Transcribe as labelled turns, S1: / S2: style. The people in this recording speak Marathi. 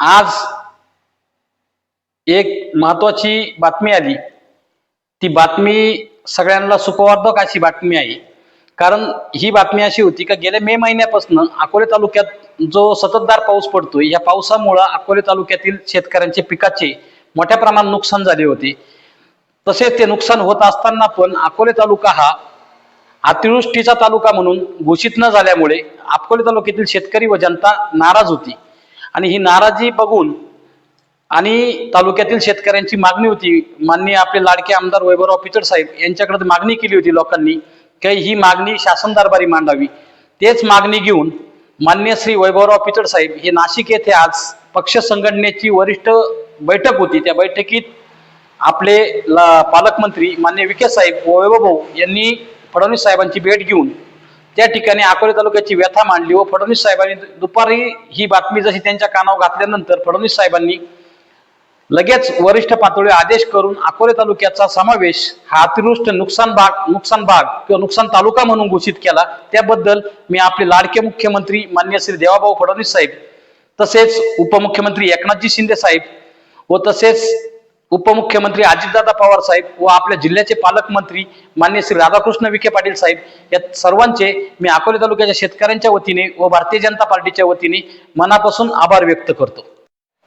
S1: आज एक महत्वाची बातमी आली. ती बातमी सगळ्यांना सुखवर्धक अशी बातमी आहे. कारण ही बातमी अशी होती का गेल्या मे महिन्यापासून अकोले तालुक्यात जो सततधार पाऊस पडतोय या पावसामुळं अकोले तालुक्यातील शेतकऱ्यांचे पिकाचे मोठ्या प्रमाणात नुकसान झाले होते. तसेच ते नुकसान होत असताना पण अकोले तालुका हा अतिवृष्टीचा तालुका म्हणून घोषित न झाल्यामुळे अकोले तालुक्यातील शेतकरी व जनता नाराज होती. आणि ही नाराजी बघून आणि तालुक्यातील शेतकऱ्यांची मागणी होती. माननीय आपले लाडके आमदार वैभवराव पिचड साहेब यांच्याकडे मागणी केली होती लोकांनी की ही मागणी शासन दरबारी मांडावी. तेच मागणी घेऊन मान्य श्री वैभवराव पिचड साहेब हे नाशिक येथे आज पक्ष संघटनेची वरिष्ठ बैठक होती. त्या बैठकीत आपले ला- पालकमंत्री मान्य विखे साहेब वैभवभाऊ वैभव यांनी फडणवीस साहेबांची भेट घेऊन त्या ठिकाणी अकोले तालुक्याची व्यथा मांडली व फडणवीस साहेबांनी दुपारी ही बातमी जशी त्यांच्या कानावर घातल्यानंतर फडणवीस साहेबांनी लगेच वरिष्ठ पातळीवर आदेश करून अकोले तालुक्याचा समावेश हा अतिवृष्ट नुकसान भाग नुकसान भाग किंवा नुकसान तालुका म्हणून घोषित केला. त्याबद्दल मी आपले लाडके मुख्यमंत्री मान्य श्री देवाभाऊ फडणवीस साहेब तसेच उपमुख्यमंत्री एकनाथजी शिंदे साहेब व तसेच उपमुख्यमंत्री अजितदादा पवार साहेब व आपल्या जिल्ह्याचे पालकमंत्री मान्य श्री राधाकृष्ण विखे पाटील साहेब या सर्वांचे मी अकोले तालुक्याच्या शेतकऱ्यांच्या वतीने व भारतीय जनता पार्टीच्या वतीने मनापासून आभार व्यक्त करतो.